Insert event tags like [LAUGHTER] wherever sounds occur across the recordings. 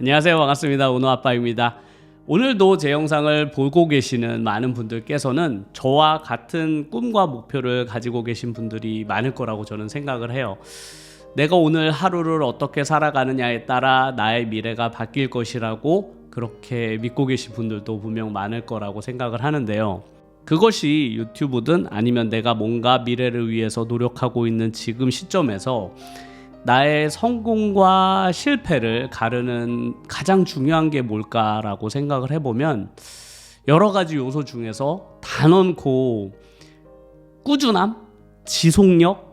안녕하세요. 반갑습니다. 은호 아빠입니다. 오늘도 제 영상을 보고 계시는 많은 분들께서는 저와 같은 꿈과 목표를 가지고 계신 분들이 많을 거라고 저는 생각을 해요. 내가 오늘 하루를 어떻게 살아가느냐에 따라 나의 미래가 바뀔 것이라고 그렇게 믿고 계신 분들도 분명 많을 거라고 생각을 하는데요. 그것이 유튜브든 아니면 내가 뭔가 미래를 위해서 노력하고 있는 지금 시점에서 나의 성공과 실패를 가르는 가장 중요한 게 뭘까라고 생각을 해보면 여러 가지 요소 중에서 단언코 꾸준함, 지속력,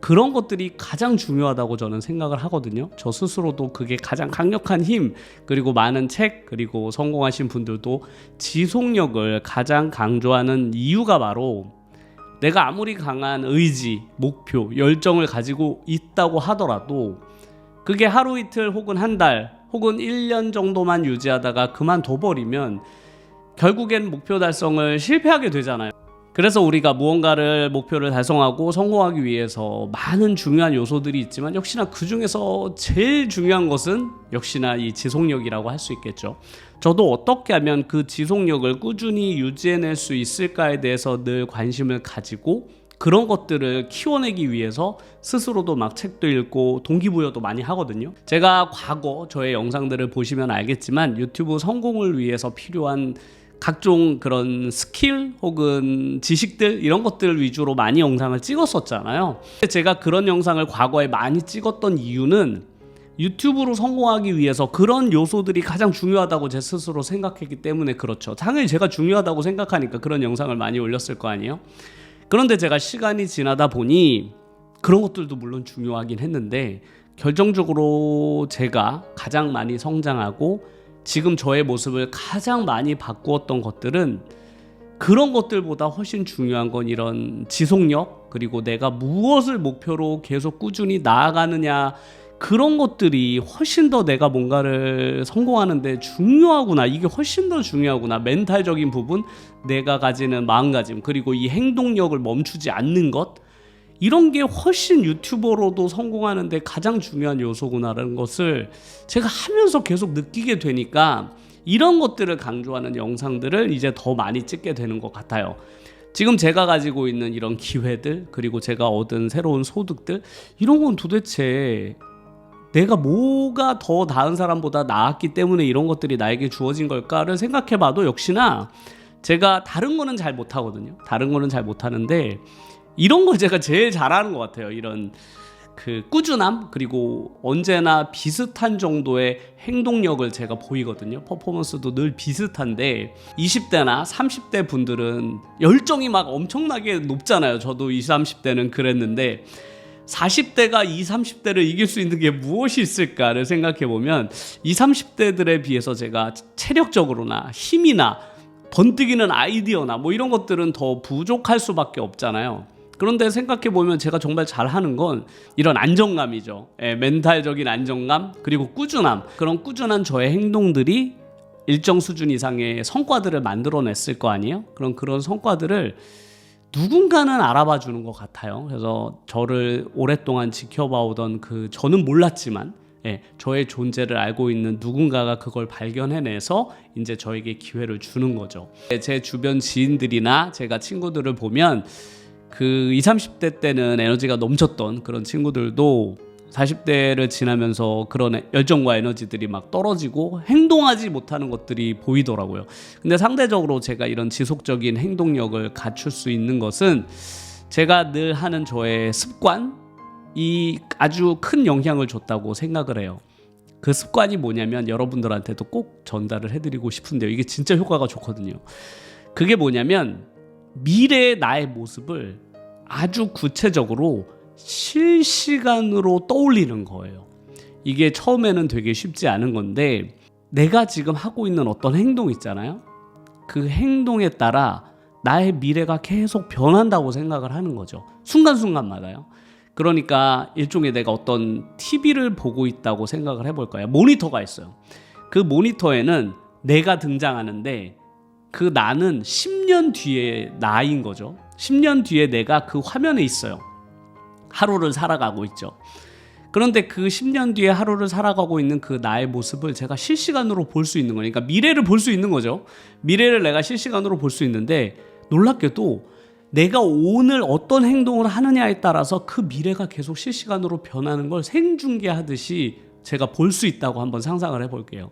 그런 것들이 가장 중요하다고 저는 생각을 하거든요. 저 스스로도 그게 가장 강력한 힘, 그리고 많은 책, 그리고 성공하신 분들도 지속력을 가장 강조하는 이유가 바로 내가 아무리 강한 의지, 목표, 열정을 가지고 있다고 하더라도 그게 하루 이틀 혹은 한 달 혹은 1년 정도만 유지하다가 그만둬 버리면 결국엔 목표 달성을 실패하게 되잖아요. 그래서 우리가 무언가를 목표를 달성하고 성공하기 위해서 많은 중요한 요소들이 있지만 역시나 그 중에서 제일 중요한 것은 역시나 이 지속력이라고 할 수 있겠죠. 저도 어떻게 하면 그 지속력을 꾸준히 유지해낼 수 있을까에 대해서 늘 관심을 가지고 그런 것들을 키워내기 위해서 스스로도 막 책도 읽고 동기부여도 많이 하거든요. 제가 과거 저의 영상들을 보시면 알겠지만 유튜브 성공을 위해서 필요한 각종 그런 스킬 혹은 지식들 이런 것들 위주로 많이 영상을 찍었었잖아요. 제가 그런 영상을 과거에 많이 찍었던 이유는 유튜브로 성공하기 위해서 그런 요소들이 가장 중요하다고 제 스스로 생각했기 때문에 그렇죠. 당연히 제가 중요하다고 생각하니까 그런 영상을 많이 올렸을 거 아니에요. 그런데 제가 시간이 지나다 보니 그런 것들도 물론 중요하긴 했는데 결정적으로 제가 가장 많이 성장하고 지금 저의 모습을 가장 많이 바꾸었던 것들은 그런 것들보다 훨씬 중요한 건 이런 지속력 그리고 내가 무엇을 목표로 계속 꾸준히 나아가느냐 그런 것들이 훨씬 더 내가 뭔가를 성공하는데 중요하구나 이게 훨씬 더 중요하구나 멘탈적인 부분 내가 가지는 마음가짐 그리고 이 행동력을 멈추지 않는 것 이런 게 훨씬 유튜버로도 성공하는데 가장 중요한 요소구나라는 것을 제가 하면서 계속 느끼게 되니까 이런 것들을 강조하는 영상들을 이제 더 많이 찍게 되는 것 같아요. 지금 제가 가지고 있는 이런 기회들 그리고 제가 얻은 새로운 소득들 이런 건 도대체 내가 뭐가 더 나은 사람보다 나았기 때문에 이런 것들이 나에게 주어진 걸까를 생각해 봐도 역시나 제가 다른 거는 잘 못하거든요. 다른 거는 잘 못하는데 이런 걸 제가 제일 잘하는 것 같아요. 이런 그 꾸준함 그리고 언제나 비슷한 정도의 행동력을 제가 보이거든요. 퍼포먼스도 늘 비슷한데 20대나 30대 분들은 열정이 막 엄청나게 높잖아요. 저도 20, 30대는 그랬는데 40대가 20, 30대를 이길 수 있는 게 무엇이 있을까를 생각해 보면 20, 30대들에 비해서 제가 체력적으로나 힘이나 번뜩이는 아이디어나 뭐 이런 것들은 더 부족할 수밖에 없잖아요. 그런데 생각해 보면 제가 정말 잘하는 건 이런 안정감이죠. 예, 멘탈적인 안정감 그리고 꾸준함 그런 꾸준한 저의 행동들이 일정 수준 이상의 성과들을 만들어냈을 거 아니에요? 그런 그런 성과들을 누군가는 알아봐 주는 것 같아요. 그래서 저를 오랫동안 지켜봐 오던 그 저는 몰랐지만 예, 저의 존재를 알고 있는 누군가가 그걸 발견해내서 이제 저에게 기회를 주는 거죠. 제 주변 지인들이나 제가 친구들을 보면 그 20, 30대 때는 에너지가 넘쳤던 그런 친구들도 40대를 지나면서 그런 열정과 에너지들이 막 떨어지고 행동하지 못하는 것들이 보이더라고요. 근데 상대적으로 제가 이런 지속적인 행동력을 갖출 수 있는 것은 제가 늘 하는 저의 습관이 아주 큰 영향을 줬다고 생각을 해요. 그 습관이 뭐냐면 여러분들한테도 꼭 전달을 해드리고 싶은데요. 이게 진짜 효과가 좋거든요. 그게 뭐냐면 미래의 나의 모습을 아주 구체적으로 실시간으로 떠올리는 거예요. 이게 처음에는 되게 쉽지 않은 건데 내가 지금 하고 있는 어떤 행동 있잖아요. 그 행동에 따라 나의 미래가 계속 변한다고 생각을 하는 거죠. 순간순간마다요. 그러니까 일종의 내가 어떤 TV를 보고 있다고 생각을 해볼까요? 모니터가 있어요. 그 모니터에는 내가 등장하는데 그 나는 10년 뒤에 나인 거죠. 10년 뒤에 내가 그 화면에 있어요. 하루를 살아가고 있죠. 그런데 그 10년 뒤에 하루를 살아가고 있는 그 나의 모습을 제가 실시간으로 볼 수 있는 거니까 미래를 볼 수 있는 거죠. 미래를 내가 실시간으로 볼 수 있는데 놀랍게도 내가 오늘 어떤 행동을 하느냐에 따라서 그 미래가 계속 실시간으로 변하는 걸 생중계하듯이 제가 볼 수 있다고 한번 상상을 해볼게요.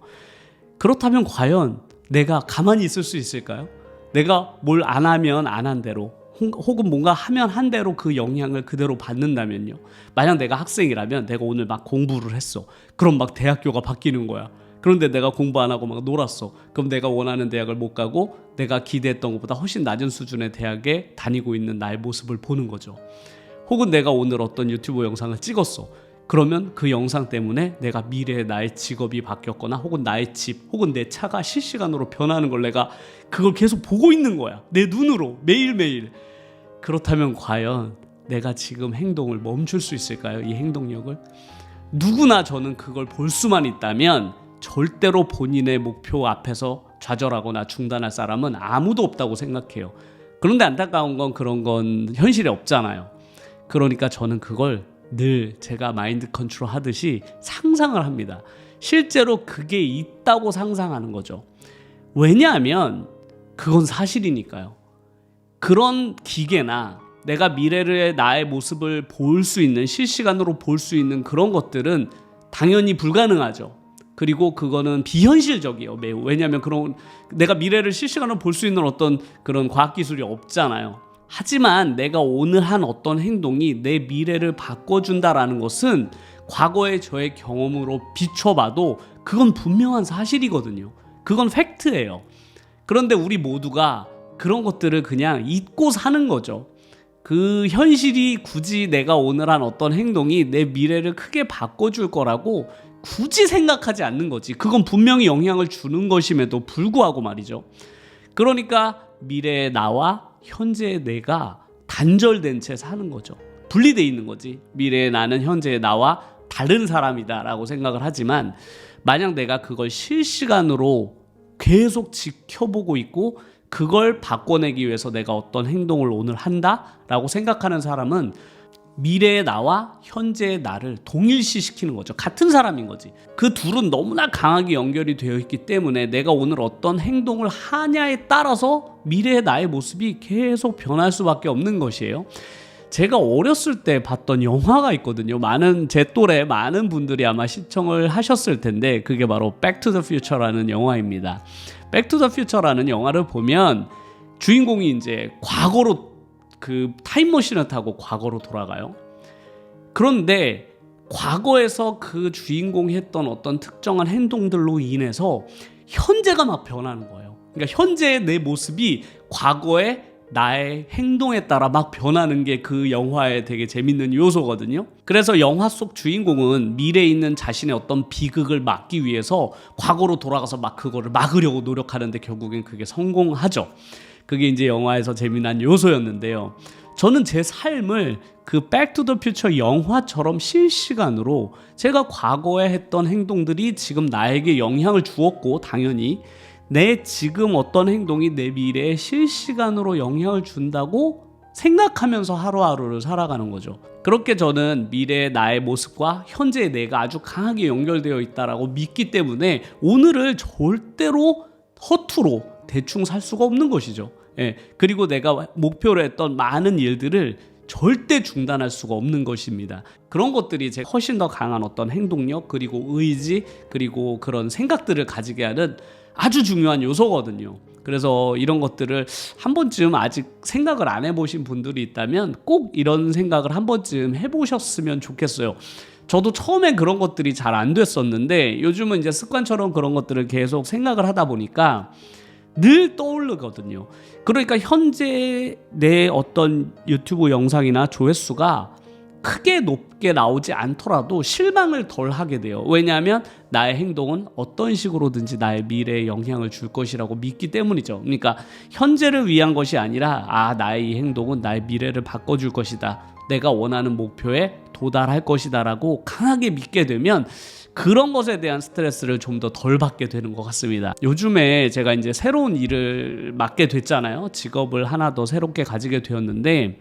그렇다면 과연 내가 가만히 있을 수 있을까요? 내가 뭘 안 하면 안 한 대로 혹은 뭔가 하면 한 대로 그 영향을 그대로 받는다면요. 만약 내가 학생이라면 내가 오늘 막 공부를 했어. 그럼 막 대학교가 바뀌는 거야. 그런데 내가 공부 안 하고 막 놀았어. 그럼 내가 원하는 대학을 못 가고 내가 기대했던 것보다 훨씬 낮은 수준의 대학에 다니고 있는 나의 모습을 보는 거죠. 혹은 내가 오늘 어떤 유튜브 영상을 찍었어. 그러면 그 영상 때문에 내가 미래의 나의 직업이 바뀌었거나 혹은 나의 집 혹은 내 차가 실시간으로 변하는 걸 내가 그걸 계속 보고 있는 거야. 내 눈으로 매일매일. 그렇다면 과연 내가 지금 행동을 멈출 수 있을까요? 이 행동력을? 누구나 저는 그걸 볼 수만 있다면 절대로 본인의 목표 앞에서 좌절하거나 중단할 사람은 아무도 없다고 생각해요. 그런데 안타까운 건 그런 건 현실에 없잖아요. 그러니까 저는 그걸 늘 제가 마인드 컨트롤 하듯이 상상을 합니다. 실제로 그게 있다고 상상하는 거죠. 왜냐하면 그건 사실이니까요. 그런 기계나 내가 미래의 나의 모습을 볼 수 있는 실시간으로 볼 수 있는 그런 것들은 당연히 불가능하죠. 그리고 그거는 비현실적이에요. 매우. 왜냐하면 그런 내가 미래를 실시간으로 볼 수 있는 어떤 그런 과학 기술이 없잖아요. 하지만 내가 오늘 한 어떤 행동이 내 미래를 바꿔준다라는 것은 과거의 저의 경험으로 비춰봐도 그건 분명한 사실이거든요. 그건 팩트예요. 그런데 우리 모두가 그런 것들을 그냥 잊고 사는 거죠. 그 현실이 굳이 내가 오늘 한 어떤 행동이 내 미래를 크게 바꿔줄 거라고 굳이 생각하지 않는 거지. 그건 분명히 영향을 주는 것임에도 불구하고 말이죠. 그러니까 미래의 나와 현재의 내가 단절된 채 사는 거죠. 분리돼 있는 거지. 미래의 나는 현재의 나와 다른 사람이다라고 생각을 하지만 만약 내가 그걸 실시간으로 계속 지켜보고 있고 그걸 바꿔내기 위해서 내가 어떤 행동을 오늘 한다라고 생각하는 사람은 미래의 나와 현재의 나를 동일시시키는 거죠. 같은 사람인 거지. 그 둘은 너무나 강하게 연결이 되어 있기 때문에 내가 오늘 어떤 행동을 하냐에 따라서 미래의 나의 모습이 계속 변할 수밖에 없는 것이에요. 제가 어렸을 때 봤던 영화가 있거든요. 많은 제 또래 많은 분들이 아마 시청을 하셨을 텐데 그게 바로 백투더 퓨처라는 영화입니다. 백투더 퓨처라는 영화를 보면 주인공이 이제 과거로 그 타임머신을 타고 과거로 돌아가요. 그런데 과거에서 그 주인공이 했던 어떤 특정한 행동들로 인해서 현재가 막 변하는 거예요. 그러니까 현재의 내 모습이 과거의 나의 행동에 따라 막 변하는 게 그 영화의 되게 재밌는 요소거든요. 그래서 영화 속 주인공은 미래에 있는 자신의 어떤 비극을 막기 위해서 과거로 돌아가서 막 그거를 막으려고 노력하는데 결국엔 그게 성공하죠. 그게 이제 영화에서 재미난 요소였는데요. 저는 제 삶을 그 백투더 퓨처 영화처럼 실시간으로 제가 과거에 했던 행동들이 지금 나에게 영향을 주었고 당연히 내 지금 어떤 행동이 내 미래에 실시간으로 영향을 준다고 생각하면서 하루하루를 살아가는 거죠. 그렇게 저는 미래의 나의 모습과 현재의 내가 아주 강하게 연결되어 있다라고 믿기 때문에 오늘을 절대로 허투루 대충 살 수가 없는 것이죠. 예. 그리고 내가 목표로 했던 많은 일들을 절대 중단할 수가 없는 것입니다. 그런 것들이 제 훨씬 더 강한 어떤 행동력 그리고 의지 그리고 그런 생각들을 가지게 하는 아주 중요한 요소거든요. 그래서 이런 것들을 한 번쯤 아직 생각을 안 해보신 분들이 있다면 꼭 이런 생각을 한 번쯤 해보셨으면 좋겠어요. 저도 처음엔 그런 것들이 잘 안 됐었는데 요즘은 이제 습관처럼 그런 것들을 계속 생각을 하다 보니까 늘 떠오르거든요. 그러니까 현재 내 어떤 유튜브 영상이나 조회수가 크게 높게 나오지 않더라도 실망을 덜 하게 돼요. 왜냐하면 나의 행동은 어떤 식으로든지 나의 미래에 영향을 줄 것이라고 믿기 때문이죠. 그러니까 현재를 위한 것이 아니라 아 나의 이 행동은 나의 미래를 바꿔줄 것이다. 내가 원하는 목표에 도달할 것이다라고 강하게 믿게 되면 그런 것에 대한 스트레스를 좀 더 덜 받게 되는 것 같습니다. 요즘에 제가 이제 새로운 일을 맡게 됐잖아요. 직업을 하나 더 새롭게 가지게 되었는데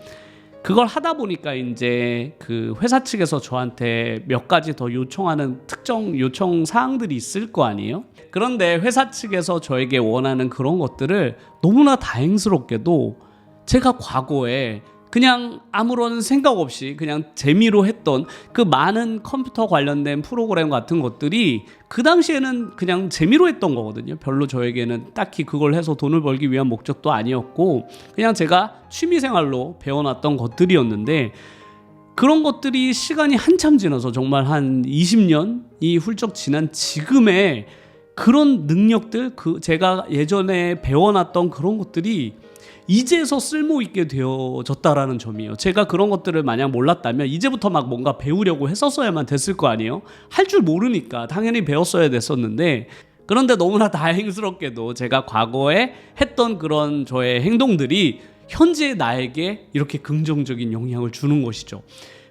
그걸 하다 보니까 이제 그 회사 측에서 저한테 몇 가지 더 요청하는 특정 요청 사항들이 있을 거 아니에요? 그런데 회사 측에서 저에게 원하는 그런 것들을 너무나 다행스럽게도 제가 과거에 그냥 아무런 생각 없이 그냥 재미로 했던 그 많은 컴퓨터 관련된 프로그램 같은 것들이 그 당시에는 그냥 재미로 했던 거거든요. 별로 저에게는 딱히 그걸 해서 돈을 벌기 위한 목적도 아니었고 그냥 제가 취미 생활로 배워놨던 것들이었는데 그런 것들이 시간이 한참 지나서 정말 한 20년이 훌쩍 지난 지금의 그런 능력들 그 제가 예전에 배워놨던 그런 것들이 이제서 쓸모 있게 되어졌다라는 점이에요. 제가 그런 것들을 만약 몰랐다면 이제부터 막 뭔가 배우려고 했었어야만 됐을 거 아니에요. 할 줄 모르니까 당연히 배웠어야 됐었는데 그런데 너무나 [LAUGHS] 다행스럽게도 제가 과거에 했던 그런 저의 행동들이 현재 나에게 이렇게 긍정적인 영향을 주는 것이죠.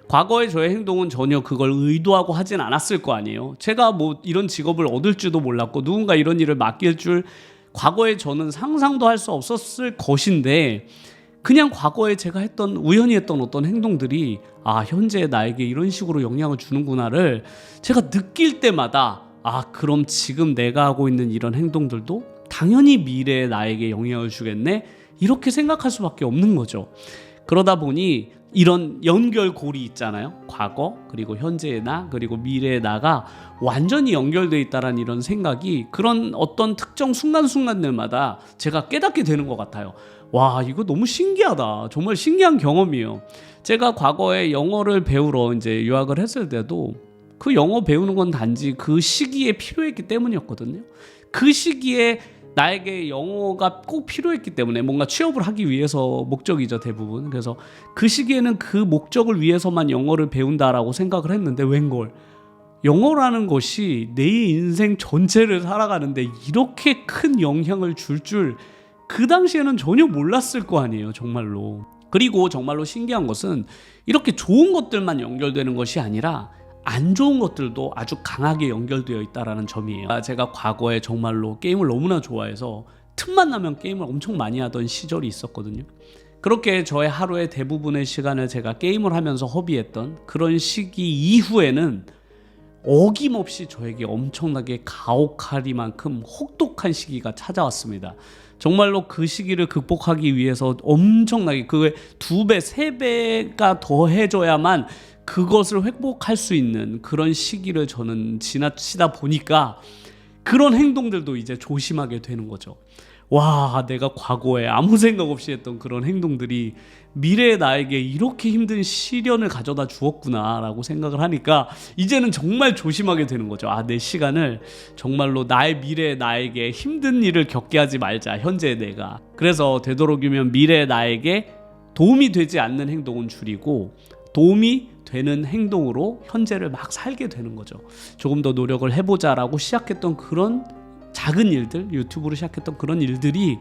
과거의 저의 행동은 전혀 그걸 의도하고 하진 않았을 거 아니에요. 제가 뭐 이런 직업을 얻을 줄도 몰랐고 누군가 이런 일을 맡길 줄 과거에 저는 상상도 할 수 없었을 것인데 그냥 과거에 제가 했던 우연히 했던 어떤 행동들이 아 현재 나에게 이런 식으로 영향을 주는구나를 제가 느낄 때마다 아 그럼 지금 내가 하고 있는 이런 행동들도 당연히 미래의 나에게 영향을 주겠네 이렇게 생각할 수밖에 없는 거죠. 그러다 보니 이런 연결고리 있잖아요. 과거 그리고 현재의 나 그리고 미래의 나가 완전히 연결돼 있다라는 이런 생각이 그런 어떤 특정 순간순간들마다 제가 깨닫게 되는 것 같아요. 와 이거 너무 신기하다. 정말 신기한 경험이에요. 제가 과거에 영어를 배우러 이제 유학을 했을 때도 그 영어 배우는 건 단지 그 시기에 필요했기 때문이었거든요. 그 시기에 나에게 영어가 꼭 필요했기 때문에 뭔가 취업을 하기 위해서 목적이죠 대부분. 그래서 그 시기에는 그 목적을 위해서만 영어를 배운다라고 생각을 했는데 웬걸? 영어라는 것이 내 인생 전체를 살아가는데 이렇게 큰 영향을 줄 줄 그 당시에는 전혀 몰랐을 거 아니에요 정말로. 그리고 정말로 신기한 것은 이렇게 좋은 것들만 연결되는 것이 아니라 안 좋은 것들도 아주 강하게 연결되어 있다라는 점이에요. 아, 제가 과거에 정말로 게임을 너무나 좋아해서 틈만 나면 게임을 엄청 많이 하던 시절이 있었거든요. 그렇게 저의 하루의 대부분의 시간을 제가 게임을 하면서 허비했던 그런 시기 이후에는 어김없이 저에게 엄청나게 가혹하리만큼 혹독한 시기가 찾아왔습니다. 정말로 그 시기를 극복하기 위해서 엄청나게 그두 배, 세 배가 더 해줘야만 그것을 회복할 수 있는 그런 시기를 저는 지나치다 보니까 그런 행동들도 이제 조심하게 되는 거죠. 와, 내가 과거에 아무 생각 없이 했던 그런 행동들이 미래의 나에게 이렇게 힘든 시련을 가져다 주었구나라고 생각을 하니까 이제는 정말 조심하게 되는 거죠. 아, 내 시간을 정말로 나의 미래의 나에게 힘든 일을 겪게 하지 말자. 현재 내가. 그래서 되도록이면 미래의 나에게 도움이 되지 않는 행동은 줄이고 도움이 되는 행동으로 현재를 막 살게 되는 거죠. 조금 더 노력을 해보자라고 시작했던 그런 작은 일들, 유튜브로 시작했던 그런 일들이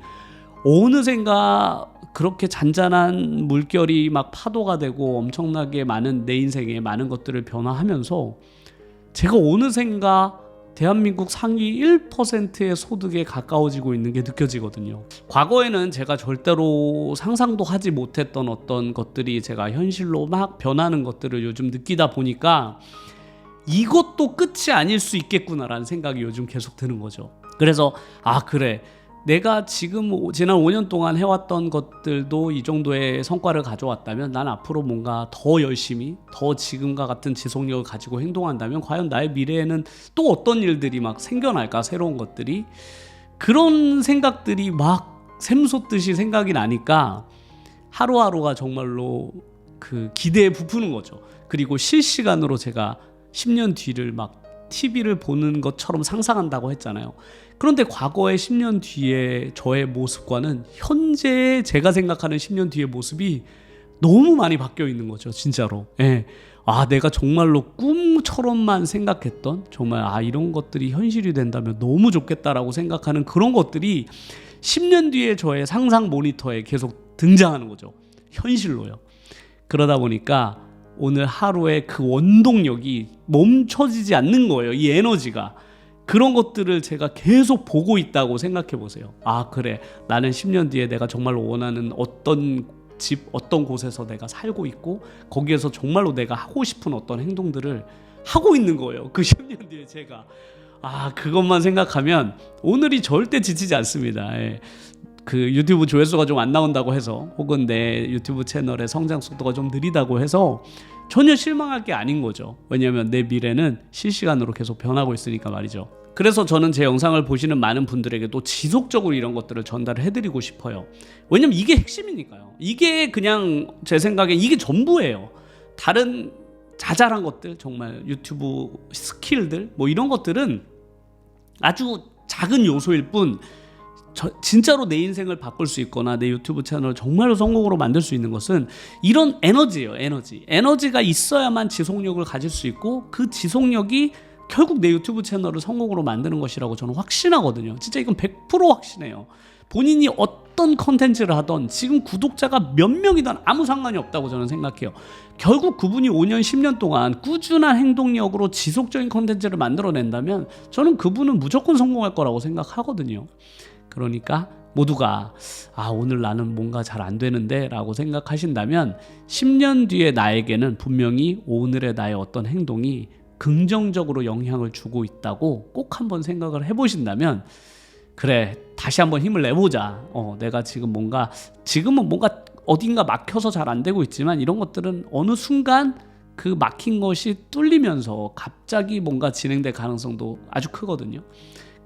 어느샌가 그렇게 잔잔한 물결이 막 파도가 되고 엄청나게 많은 내 인생에 많은 것들을 변화하면서 제가 어느샌가 대한민국 상위 1%의 소득에 가까워지고 있는 게 느껴지거든요. 과거에는 제가 절대로 상상도 하지 못했던 어떤 것들이 제가 현실로 막 변하는 것들을 요즘 느끼다 보니까 이것도 끝이 아닐 수 있겠구나라는 생각이 요즘 계속 드는 거죠. 그래서 아 그래 내가 지금 지난 5년 동안 해왔던 것들도 이 정도의 성과를 가져왔다면 난 앞으로 뭔가 더 열심히 더 지금과 같은 지속력을 가지고 행동한다면 과연 나의 미래에는 또 어떤 일들이 막 생겨날까 새로운 것들이 그런 생각들이 막 샘솟듯이 생각이 나니까 하루하루가 정말로 그 기대에 부푸는 거죠. 그리고 실시간으로 제가 10년 뒤를 막 TV를 보는 것처럼 상상한다고 했잖아요. 그런데 과거의 10년 뒤의 저의 모습과는 현재 제가 생각하는 10년 뒤의 모습이 너무 많이 바뀌어 있는 거죠, 진짜로. 예. 아, 내가 정말로 꿈처럼만 생각했던 정말 아 이런 것들이 현실이 된다면 너무 좋겠다라고 생각하는 그런 것들이 10년 뒤에 저의 상상 모니터에 계속 등장하는 거죠. 현실로요. 그러다 보니까 오늘 하루의 그 원동력이 멈춰지지 않는 거예요. 이 에너지가. 그런 것들을 제가 계속 보고 있다고 생각해 보세요. 아, 그래. 나는 10년 뒤에 내가 정말 원하는 어떤 집 어떤 곳에서 내가 살고 있고 거기에서 정말로 내가 하고 싶은 어떤 행동들을 하고 있는 거예요. 그 10년 뒤에 제가 아 그것만 생각하면 오늘이 절대 지치지 않습니다. 예. 그 유튜브 조회수가 좀 안 나온다고 해서 혹은 내 유튜브 채널의 성장 속도가 좀 느리다고 해서 전혀 실망할 게 아닌 거죠. 왜냐하면 내 미래는 실시간으로 계속 변하고 있으니까 말이죠. 그래서 저는 제 영상을 보시는 많은 분들에게도 지속적으로 이런 것들을 전달을 해드리고 싶어요. 왜냐면 이게 핵심이니까요. 이게 그냥 제 생각에 이게 전부예요. 다른 자잘한 것들 정말 유튜브 스킬들 뭐 이런 것들은 아주 작은 요소일 뿐 저, 진짜로 내 인생을 바꿀 수 있거나 내 유튜브 채널을 정말로 성공으로 만들 수 있는 것은 이런 에너지예요 에너지. 에너지가 있어야만 지속력을 가질 수 있고 그 지속력이 결국 내 유튜브 채널을 성공으로 만드는 것이라고 저는 확신하거든요. 진짜 이건 100% 확신해요. 본인이 어떤 컨텐츠를 하던 지금 구독자가 몇 명이든 아무 상관이 없다고 저는 생각해요. 결국 그분이 5년 10년 동안 꾸준한 행동력으로 지속적인 컨텐츠를 만들어낸다면 저는 그분은 무조건 성공할 거라고 생각하거든요 그러니까 모두가 아 오늘 나는 뭔가 잘 안 되는데 라고 생각하신다면 10년 뒤에 나에게는 분명히 오늘의 나의 어떤 행동이 긍정적으로 영향을 주고 있다고 꼭 한번 생각을 해보신다면 그래 다시 한번 힘을 내보자. 어 내가 지금 뭔가 지금은 뭔가 어딘가 막혀서 잘 안 되고 있지만 이런 것들은 어느 순간 그 막힌 것이 뚫리면서 갑자기 뭔가 진행될 가능성도 아주 크거든요.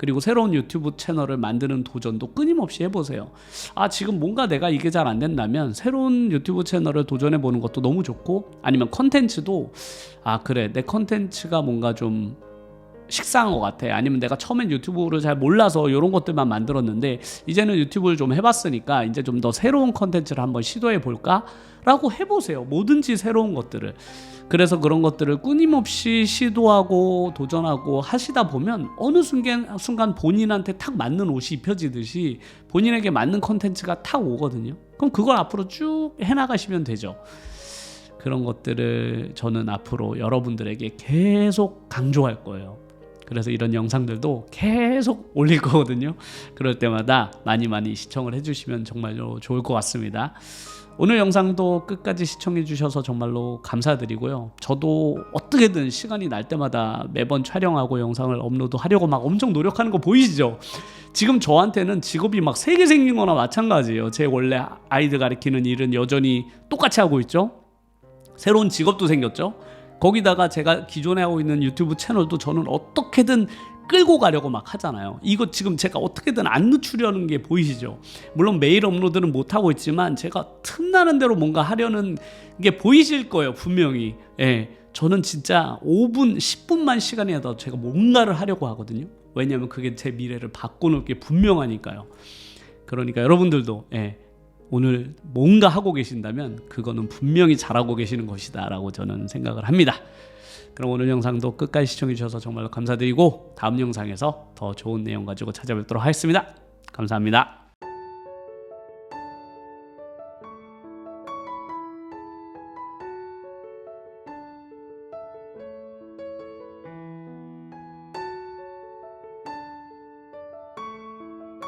그리고 새로운 유튜브 채널을 만드는 도전도 끊임없이 해보세요. 아, 지금 뭔가 내가 이게 잘 안 된다면 새로운 유튜브 채널을 도전해 보는 것도 너무 좋고 아니면 컨텐츠도 아, 그래. 내 컨텐츠가 뭔가 좀 식상한 것 같아. 아니면 내가 처음엔 유튜브를 잘 몰라서 이런 것들만 만들었는데 이제는 유튜브를 좀 해봤으니까 이제 좀 더 새로운 컨텐츠를 한번 시도해 볼까라고 해보세요. 뭐든지 새로운 것들을. 그래서 그런 것들을 끊임없이 시도하고 도전하고 하시다 보면 어느 순간 순간 본인한테 탁 맞는 옷이 입혀지듯이 본인에게 맞는 컨텐츠가 탁 오거든요. 그럼 그걸 앞으로 쭉 해나가시면 되죠. 그런 것들을 저는 앞으로 여러분들에게 계속 강조할 거예요. 그래서 이런 영상들도 계속 올릴 거거든요. 그럴 때마다 많이 많이 시청을 해주시면 정말로 좋을 것 같습니다. 오늘 영상도 끝까지 시청해 주셔서 정말로 감사드리고요. 저도 어떻게든 시간이 날 때마다 매번 촬영하고 영상을 업로드 하려고 막 엄청 노력하는 거 보이시죠? 지금 저한테는 직업이 막 세 개 생긴 거나 마찬가지예요. 제 원래 아이들 가르치는 일은 여전히 똑같이 하고 있죠. 새로운 직업도 생겼죠. 거기다가 제가 기존에 하고 있는 유튜브 채널도 저는 어떻게든 끌고 가려고 막 하잖아요. 이거 지금 제가 어떻게든 안 늦추려는 게 보이시죠? 물론 매일 업로드는 못 하고 있지만 제가 틈나는 대로 뭔가 하려는 게 보이실 거예요, 분명히. 예. 저는 진짜 5분, 10분만 시간이라도 제가 뭔가를 하려고 하거든요. 왜냐하면 그게 제 미래를 바꿔놓을 게 분명하니까요. 그러니까 여러분들도 예. 오늘 뭔가 하고 계신다면 그거는 분명히 잘하고 계시는 것이다라고 저는 생각을 합니다. 그럼 오늘 영상도 끝까지 시청해 주셔서 정말로 감사드리고 다음 영상에서 더 좋은 내용 가지고 찾아뵙도록 하겠습니다. 감사합니다.